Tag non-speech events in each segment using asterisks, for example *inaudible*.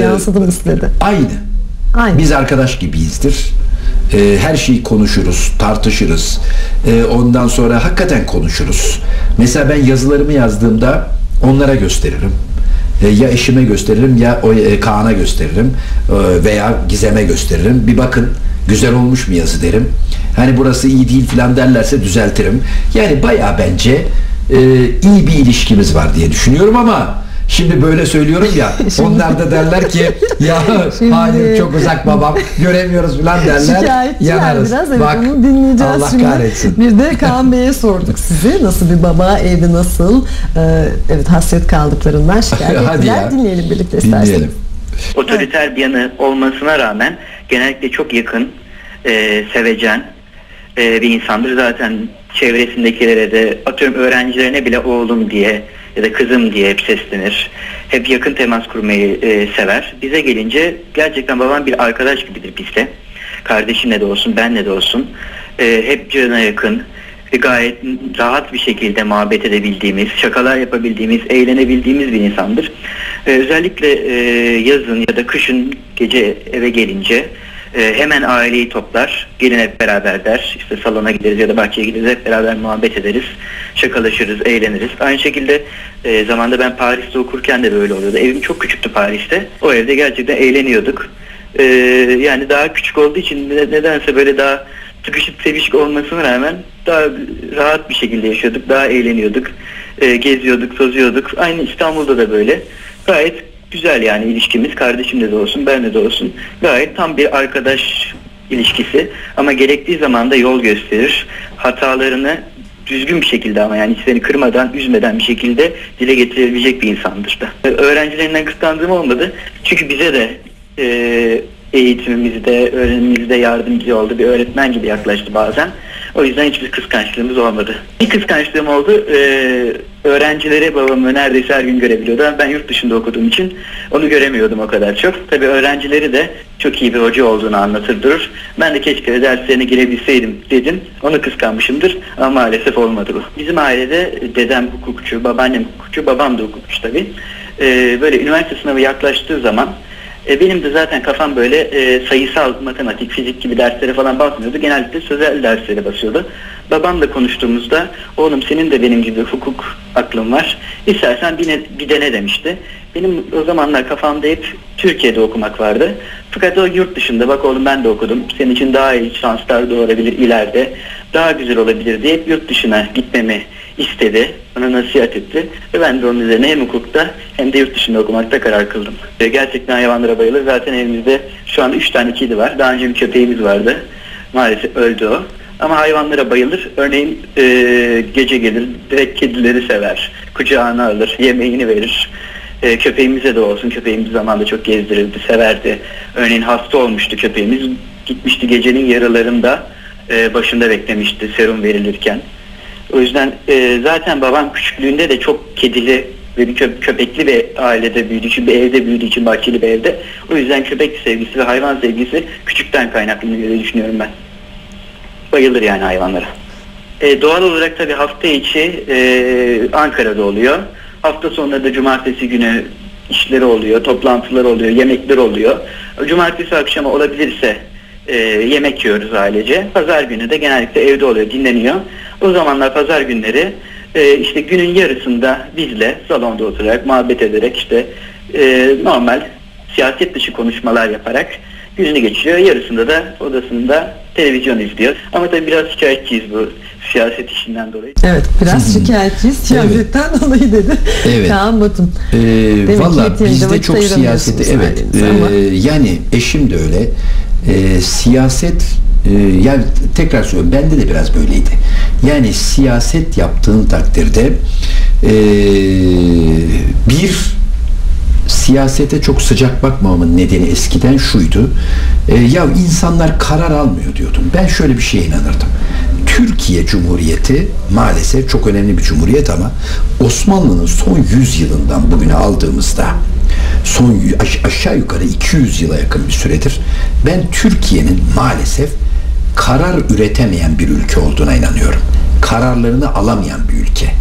yansıdı mı istedi? Aynı. Aynı. Biz arkadaş gibiyizdir. Ee, her şeyi konuşuruz, tartışırız. Ee, ondan sonra hakikaten konuşuruz. Mesela ben yazılarımı yazdığımda onlara gösteririm. Ee, ya eşime gösteririm ya o e, Kaan'a gösteririm Ee, veya Gizem'e gösteririm. Bir bakın güzel olmuş mu yazı derim. Hani burası iyi değil falan derlerse düzeltirim. Yani bayağı bence e, iyi bir ilişkimiz var diye düşünüyorum ama Şimdi böyle söylüyorum ya *laughs* onlar da derler ki ya Şimdi- hayır çok uzak babam göremiyoruz falan derler yanarız. biraz. Evet Bak, onu dinleyeceğiz Allah şimdi. kahretsin. Bir de Kaan Bey'e sorduk sizi. Nasıl bir baba, evi nasıl? Ee, evet hasret kaldıklarından şikayet *laughs* ettiler. Dinleyelim birlikte isterseniz. Dinleyelim. otoriter bir yanı olmasına rağmen genellikle çok yakın, e, sevecen e, bir insandır. Zaten çevresindekilere de atıyorum öğrencilerine bile oğlum diye ya da kızım diye hep seslenir. Hep yakın temas kurmayı e, sever. Bize gelince gerçekten babam bir arkadaş gibidir bizde. Kardeşimle de olsun, benle de olsun. E, hep canına yakın ve gayet rahat bir şekilde muhabbet edebildiğimiz, şakalar yapabildiğimiz, eğlenebildiğimiz bir insandır. Ee, özellikle e, yazın ya da kışın gece eve gelince e, hemen aileyi toplar, gelin hep beraber der. İşte salona gideriz ya da bahçeye gideriz, hep beraber muhabbet ederiz, şakalaşırız, eğleniriz. Aynı şekilde e, zamanda ben Paris'te okurken de böyle oluyordu. Evim çok küçüktü Paris'te. O evde gerçekten eğleniyorduk. Ee, yani daha küçük olduğu için ne- nedense böyle daha sıkışık sevişik olmasına rağmen daha rahat bir şekilde yaşıyorduk, daha eğleniyorduk, Ee, geziyorduk, tozuyorduk. Aynı İstanbul'da da böyle. Gayet güzel yani ilişkimiz, kardeşimle de olsun, benle de olsun. Gayet tam bir arkadaş ilişkisi ama gerektiği zaman da yol gösterir. Hatalarını düzgün bir şekilde ama yani seni kırmadan, üzmeden bir şekilde dile getirebilecek bir insandır da. Ee, Öğrencilerinden kıskandığım olmadı. Çünkü bize de e, eğitimimizde, öğrenimimizde yardımcı oldu. Bir öğretmen gibi yaklaştı bazen. O yüzden hiçbir kıskançlığımız olmadı. Bir kıskançlığım oldu. Ee, öğrencileri babamı neredeyse her gün görebiliyordu. Ben yurt dışında okuduğum için onu göremiyordum o kadar çok. Tabii öğrencileri de çok iyi bir hoca olduğunu anlatır durur. Ben de keşke de derslerine girebilseydim dedim. Onu kıskanmışımdır ama maalesef olmadı bu. Bizim ailede dedem hukukçu, babaannem hukukçu, babam da hukukçu tabii. Ee, böyle üniversite sınavı yaklaştığı zaman e, benim de zaten kafam böyle e, sayısal, matematik, fizik gibi derslere falan basmıyordu. Genellikle sözel derslere basıyordu. Babamla konuştuğumuzda oğlum senin de benim gibi hukuk aklın var. İstersen bir, ne, bir dene demişti. Benim o zamanlar kafamda hep Türkiye'de okumak vardı. Fakat o yurt dışında bak oğlum ben de okudum. Senin için daha iyi şanslar doğurabilir ileride. Daha güzel olabilir diye yurt dışına gitmemi istedi. Bana nasihat etti. Ve ben de onun üzerine hem hukukta hem de yurt dışında okumakta karar kıldım. Ve gerçekten hayvanlara bayılır. Zaten evimizde şu an 3 tane kedi var. Daha önce bir köpeğimiz vardı. Maalesef öldü o. Ama hayvanlara bayılır. Örneğin e, gece gelir, direkt kedileri sever. Kucağına alır, yemeğini verir. E, köpeğimize de olsun. Köpeğimiz zamanında çok gezdirirdi, severdi. Örneğin hasta olmuştu köpeğimiz. Gitmişti gecenin yarılarında e, başında beklemişti serum verilirken. O yüzden e, zaten babam küçüklüğünde de çok kedili ve bir kö- köpekli bir ailede büyüdüğü için, bir evde büyüdüğü için, bahçeli bir evde. O yüzden köpek sevgisi ve hayvan sevgisi küçükten kaynaklanıyor diye düşünüyorum ben. Bayılır yani hayvanlara. E, doğal olarak tabii hafta içi e, Ankara'da oluyor. Hafta sonları da cumartesi günü işleri oluyor, toplantılar oluyor, yemekler oluyor. Cumartesi akşamı olabilirse e, yemek yiyoruz ailece. Pazar günü de genellikle evde oluyor, dinleniyor. O zamanlar pazar günleri e, işte günün yarısında bizle salonda oturarak, muhabbet ederek işte e, normal siyaset dışı konuşmalar yaparak gününü geçiriyor. Yarısında da odasında televizyon izliyor. Ama tabii biraz şikayetçiyiz bu siyaset işinden dolayı. Evet biraz şikayetçiyiz. Siyasetten dolayı dedi. Evet. Kaan Batum. Ee, Valla bizde çok siyaseti evet ama- Ee, yani eşim de öyle Ee, siyaset e, yani tekrar söylüyorum bende de biraz böyleydi yani siyaset yaptığın takdirde e, bir siyasete çok sıcak bakmamamın nedeni eskiden şuydu. E, ya insanlar karar almıyor diyordum. Ben şöyle bir şeye inanırdım. Türkiye Cumhuriyeti maalesef çok önemli bir cumhuriyet ama Osmanlı'nın son 100 yılından bugüne aldığımızda son aşağı yukarı 200 yıla yakın bir süredir ben Türkiye'nin maalesef karar üretemeyen bir ülke olduğuna inanıyorum. Kararlarını alamayan bir ülke.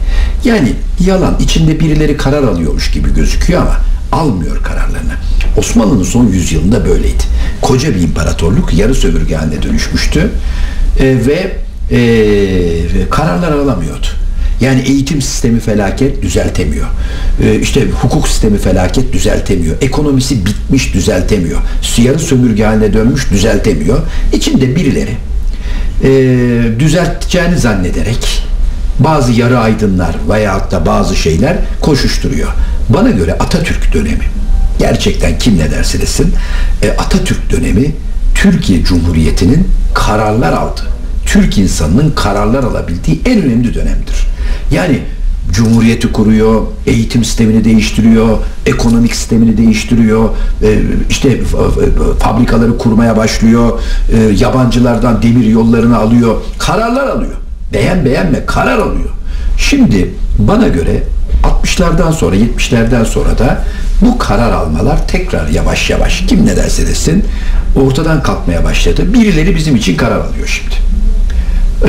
Yani yalan içinde birileri karar alıyormuş gibi gözüküyor ama almıyor kararlarını. Osmanlı'nın son yüzyılında böyleydi. Koca bir imparatorluk yarı sömürge haline dönüşmüştü e, ve e, kararlar alamıyordu. Yani eğitim sistemi felaket düzeltemiyor. Ee, işte hukuk sistemi felaket düzeltemiyor. Ekonomisi bitmiş düzeltemiyor. Yarı sömürge haline dönmüş düzeltemiyor. İçinde birileri e, düzelteceğini zannederek bazı yarı aydınlar veyahut da bazı şeyler koşuşturuyor. Bana göre Atatürk dönemi gerçekten kim ne derse desin e, Atatürk dönemi Türkiye Cumhuriyeti'nin kararlar aldı. Türk insanının kararlar alabildiği en önemli dönemdir. Yani Cumhuriyeti kuruyor, eğitim sistemini değiştiriyor, ekonomik sistemini değiştiriyor, e, işte fabrikaları kurmaya başlıyor, e, yabancılardan demir yollarını alıyor, kararlar alıyor. Beğen beğenme karar alıyor. Şimdi bana göre 60'lardan sonra 70'lerden sonra da bu karar almalar tekrar yavaş yavaş kim ne derse desin ortadan kalkmaya başladı. Birileri bizim için karar alıyor şimdi.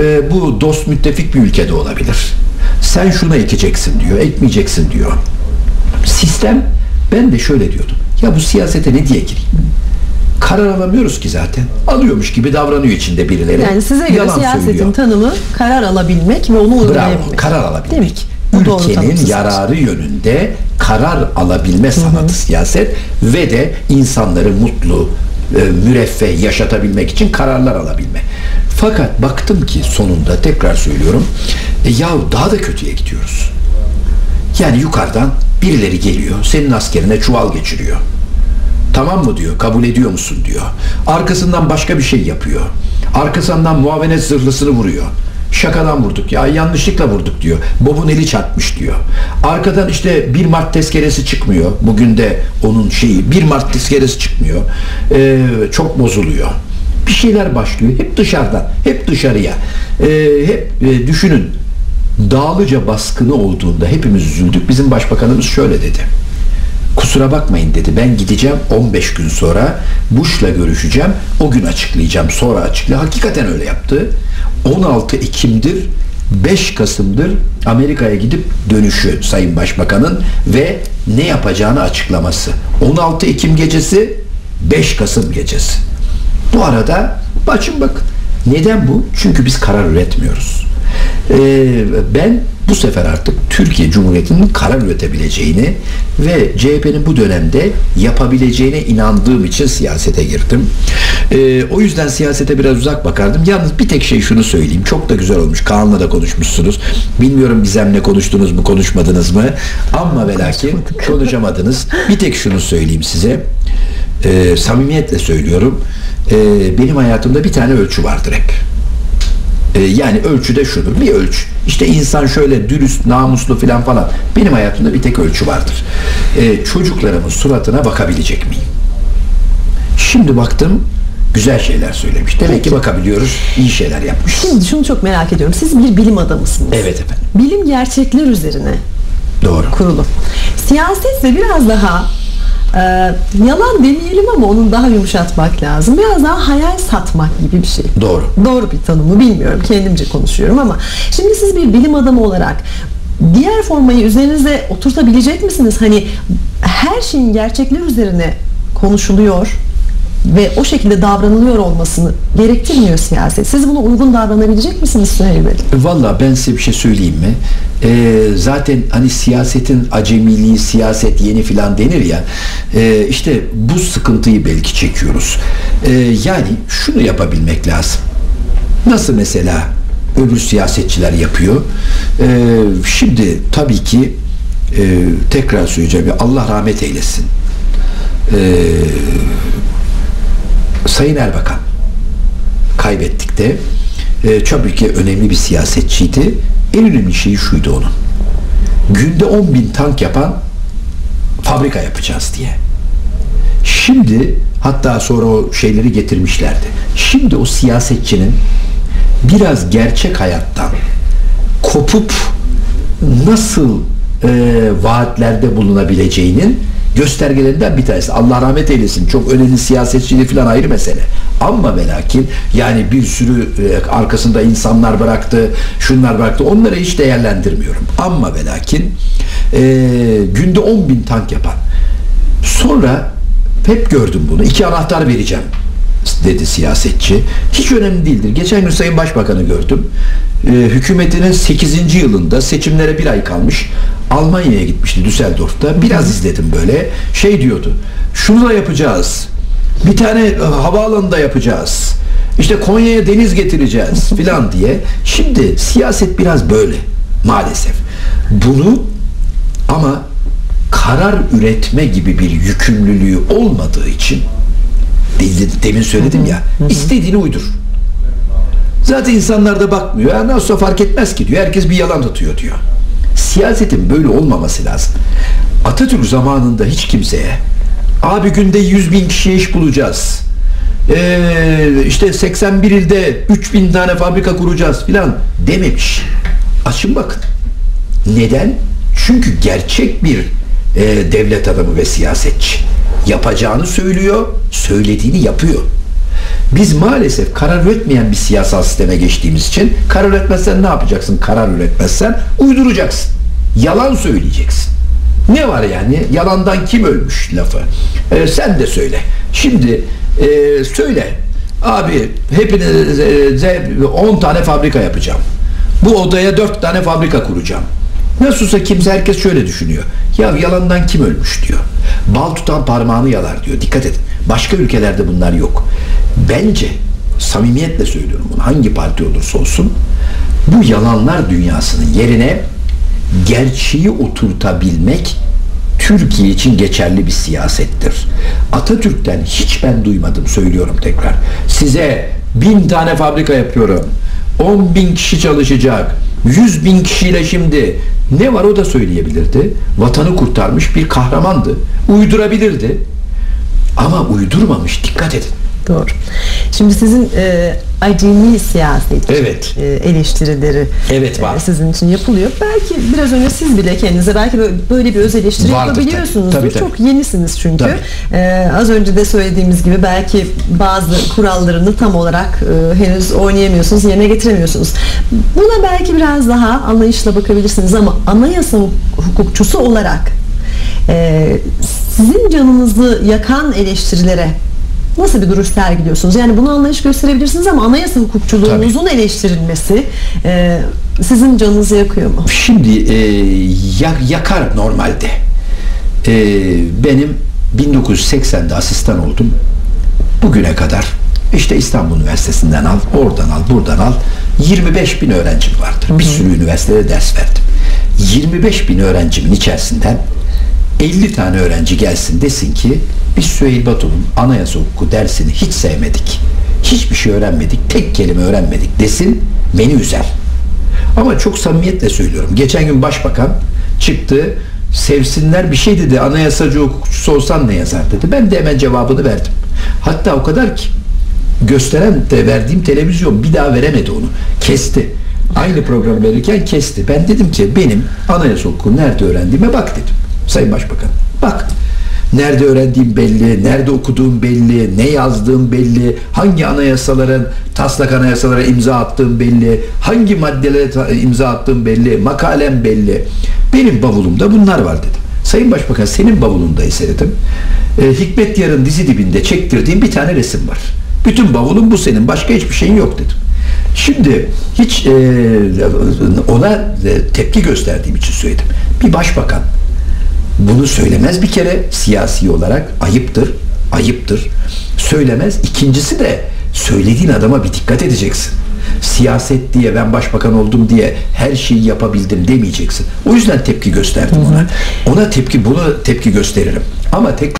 Ee, bu dost müttefik bir ülkede olabilir. Sen şunu ekeceksin diyor, ekmeyeceksin diyor. Sistem ben de şöyle diyordum. Ya bu siyasete ne diye gireyim? Karar alamıyoruz ki zaten. Alıyormuş gibi davranıyor içinde birileri. Yani size göre Yalan siyasetin söylüyor. tanımı karar alabilmek ve onu uygulayabilmek. Bravo, karar alabilmek. Doğru tanım Ülkenin yararı yönünde karar alabilme sanatı siyaset ve de insanları mutlu, e, müreffeh yaşatabilmek için kararlar alabilme. Fakat baktım ki sonunda tekrar söylüyorum, e, yahu daha da kötüye gidiyoruz. Yani yukarıdan birileri geliyor, senin askerine çuval geçiriyor. Tamam mı diyor, kabul ediyor musun diyor. Arkasından başka bir şey yapıyor. Arkasından muavenet zırhlısını vuruyor. Şakadan vurduk ya yanlışlıkla vurduk diyor. Bob'un eli çarpmış diyor. Arkadan işte bir Mart tezkeresi çıkmıyor. Bugün de onun şeyi bir Mart tezkeresi çıkmıyor. Ee, çok bozuluyor. Bir şeyler başlıyor. Hep dışarıdan. Hep dışarıya. Ee, hep e, düşünün. Dağlıca baskını olduğunda hepimiz üzüldük. Bizim başbakanımız şöyle dedi. Kusura bakmayın dedi. Ben gideceğim 15 gün sonra Bush'la görüşeceğim. O gün açıklayacağım. Sonra açıklayacağım. Hakikaten öyle yaptı. 16 Ekim'dir 5 Kasım'dır Amerika'ya gidip dönüşü Sayın Başbakan'ın ve ne yapacağını açıklaması. 16 Ekim gecesi 5 Kasım gecesi. Bu arada başım bak. Neden bu? Çünkü biz karar üretmiyoruz. Ee, ben bu sefer artık Türkiye Cumhuriyeti'nin karar üretebileceğini ve CHP'nin bu dönemde yapabileceğine inandığım için siyasete girdim. Ee, o yüzden siyasete biraz uzak bakardım. Yalnız bir tek şey şunu söyleyeyim. Çok da güzel olmuş. Kaan'la da konuşmuşsunuz. Bilmiyorum Gizem'le konuştunuz mu konuşmadınız mı? Ama ve lakin konuşamadınız. Bir tek şunu söyleyeyim size. Ee, samimiyetle söylüyorum. Ee, benim hayatımda bir tane ölçü vardır hep. Ee, yani ölçü de şudur. Bir ölçü. İşte insan şöyle dürüst, namuslu filan falan. Benim hayatımda bir tek ölçü vardır. Ee, çocuklarımın suratına bakabilecek miyim? Şimdi baktım güzel şeyler söylemiş. Demek ki bakabiliyoruz. iyi şeyler yapmış. Şimdi şunu çok merak ediyorum. Siz bir bilim adamısınız. Evet efendim. Bilim gerçekler üzerine Doğru. kurulu. Siyaset de biraz daha e, yalan demeyelim ama onu daha yumuşatmak lazım. Biraz daha hayal satmak gibi bir şey. Doğru. Doğru bir tanımı bilmiyorum. Kendimce konuşuyorum ama şimdi siz bir bilim adamı olarak diğer formayı üzerinize oturtabilecek misiniz? Hani her şeyin gerçekler üzerine konuşuluyor ve o şekilde davranılıyor olmasını gerektirmiyor siyaset. Siz buna uygun davranabilecek misiniz Süheyl Bey? Valla ben size bir şey söyleyeyim mi? Ee, zaten hani siyasetin acemiliği, siyaset yeni filan denir ya. e, işte bu sıkıntıyı belki çekiyoruz. Ee, yani şunu yapabilmek lazım. Nasıl mesela öbür siyasetçiler yapıyor? Ee, şimdi tabii ki e, tekrar söyleyeceğim. Allah rahmet eylesin. Ee, Sayın Erbakan kaybettik de e, ki önemli bir siyasetçiydi. En önemli şeyi şuydu onun. Günde 10 bin tank yapan fabrika yapacağız diye. Şimdi hatta sonra o şeyleri getirmişlerdi. Şimdi o siyasetçinin biraz gerçek hayattan kopup nasıl e, vaatlerde bulunabileceğinin göstergelerinden bir tanesi. Allah rahmet eylesin. Çok önemli siyasetçiliği falan ayrı mesele. Ama ve lakin yani bir sürü e, arkasında insanlar bıraktı, şunlar bıraktı. Onları hiç değerlendirmiyorum. Ama ve lakin e, günde 10 bin tank yapan sonra hep gördüm bunu. İki anahtar vereceğim dedi siyasetçi. Hiç önemli değildir. Geçen gün Sayın Başbakan'ı gördüm. Ee, hükümetinin 8. yılında seçimlere bir ay kalmış. Almanya'ya gitmişti Düsseldorf'ta. Biraz izledim böyle. Şey diyordu. Şunu da yapacağız. Bir tane e, havaalanında yapacağız. İşte Konya'ya deniz getireceğiz *laughs* filan diye. Şimdi siyaset biraz böyle maalesef. Bunu ama karar üretme gibi bir yükümlülüğü olmadığı için demin söyledim ya istediğini uydur. Zaten insanlar da bakmıyor. Ya nasıl fark etmez ki diyor. Herkes bir yalan atıyor diyor. Siyasetin böyle olmaması lazım. Atatürk zamanında hiç kimseye abi günde 100 bin kişiye iş bulacağız. Ee, işte 81 ilde 3 bin tane fabrika kuracağız filan dememiş. Açın bakın. Neden? Çünkü gerçek bir e, devlet adamı ve siyasetçi. Yapacağını söylüyor, söylediğini yapıyor. Biz maalesef karar üretmeyen bir siyasal sisteme geçtiğimiz için karar üretmezsen ne yapacaksın? Karar üretmezsen uyduracaksın. Yalan söyleyeceksin. Ne var yani? Yalandan kim ölmüş lafı? Ee, sen de söyle. Şimdi e, söyle. Abi hepinize 10 tane fabrika yapacağım. Bu odaya 4 tane fabrika kuracağım. Nasılsa kimse herkes şöyle düşünüyor. Ya yalandan kim ölmüş diyor. Bal tutan parmağını yalar diyor. Dikkat edin. Başka ülkelerde bunlar yok. Bence samimiyetle söylüyorum bunu. Hangi parti olursa olsun bu yalanlar dünyasının yerine gerçeği oturtabilmek Türkiye için geçerli bir siyasettir. Atatürk'ten hiç ben duymadım söylüyorum tekrar. Size bin tane fabrika yapıyorum. 10 bin kişi çalışacak. 100 bin kişiyle şimdi ne var o da söyleyebilirdi. Vatanı kurtarmış bir kahramandı. Uydurabilirdi. Ama uydurmamış dikkat edin. Doğru. Şimdi sizin e, acemi siyaset evet. e, eleştirileri evet, var. E, sizin için yapılıyor. Belki biraz önce siz bile kendinize belki böyle bir öz eleştiri Vardır, yapabiliyorsunuz. Tabii, tabii, Çok yenisiniz çünkü. E, az önce de söylediğimiz gibi belki bazı kurallarını tam olarak e, henüz oynayamıyorsunuz, yerine getiremiyorsunuz. Buna belki biraz daha anlayışla bakabilirsiniz ama anayasa hukukçusu olarak e, sizin canınızı yakan eleştirilere nasıl bir duruş sergiliyorsunuz? Yani bunu anlayış gösterebilirsiniz ama anayasa hukukçuluğunuzun Tabii. eleştirilmesi e, sizin canınızı yakıyor mu? Şimdi e, yakar normalde. E, benim 1980'de asistan oldum. Bugüne kadar işte İstanbul Üniversitesi'nden al, oradan al, buradan al. 25 bin öğrencim vardır. Hı hı. Bir sürü üniversitede ders verdim. 25 bin öğrencimin içerisinden 50 tane öğrenci gelsin desin ki biz Süheyl Batu'nun anayasa hukuku dersini hiç sevmedik. Hiçbir şey öğrenmedik, tek kelime öğrenmedik desin beni üzer. Ama çok samimiyetle söylüyorum. Geçen gün başbakan çıktı sevsinler bir şey dedi anayasacı hukukçusu olsan ne yazar dedi. Ben de hemen cevabını verdim. Hatta o kadar ki gösteren de verdiğim televizyon bir daha veremedi onu. Kesti. Aynı programı verirken kesti. Ben dedim ki benim anayasa hukuku nerede öğrendiğime bak dedim. Sayın Başbakan. Bak nerede öğrendiğim belli, nerede okuduğum belli, ne yazdığım belli, hangi anayasaların, taslak anayasalara imza attığım belli, hangi maddelere imza attığım belli, makalem belli. Benim bavulumda bunlar var dedim. Sayın Başbakan senin bavulunda ise dedim. E, Hikmet Yarın dizi dibinde çektirdiğim bir tane resim var. Bütün bavulun bu senin. Başka hiçbir şeyin yok dedim. Şimdi hiç e, ona e, tepki gösterdiğim için söyledim. Bir başbakan bunu söylemez bir kere siyasi olarak ayıptır. Ayıptır. Söylemez. İkincisi de söylediğin adama bir dikkat edeceksin. Siyaset diye ben başbakan oldum diye her şeyi yapabildim demeyeceksin. O yüzden tepki gösterdim ona. Ona tepki bunu tepki gösteririm. Ama tek